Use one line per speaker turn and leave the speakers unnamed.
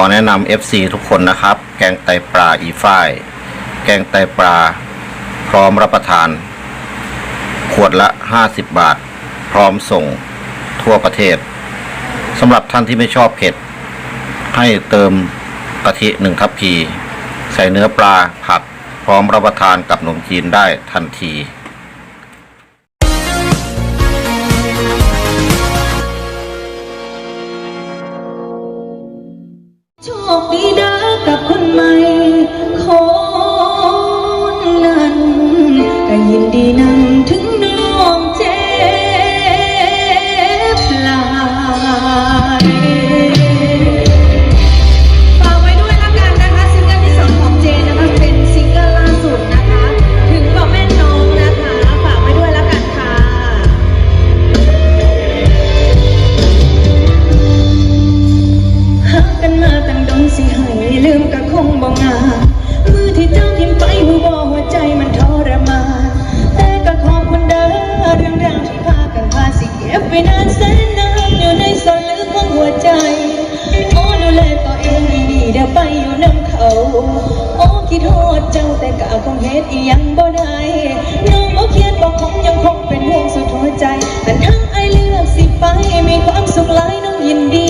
อแนะนำ FC ทุกคนนะครับ แกงไตปลาอีฝ้าย แกงไตปลา พร้อมรับประทาน ขวดละ 50 บาท พร้อมส่งทั่วประเทศสำหรับท่านที่ไม่ชอบเผ็ด ให้เติมกะทิหนึ่งทัพพี ใส่เนื้อปลาผัด พร้อมรับประทานกับขนมจีนได้ทันที
คดีเด้อกับคนใหม่ งบ่งามือที่เจ้าทิมไปหูบ่หัวใจมันทรมานแต่ก็ขอบคุณเด้อเรื่องราวที่พากันพาสิเก็บไว้นานแสนนานอยู่ในส่วนลึกของหัวใจ โอ้ดูแลตัวเองดีๆเดี๋ยวไปอยู่น้ำเขา โอ้คิดโทษเจ้าแต่กะคงเฮ็ดอียังบ่ได้น้องบ่เคียดบ่คงยังคงเป็นห่วงสุดหัวใจแต่ทั้งไอเลือกสิไปมีความสุขหลายน้องยินดี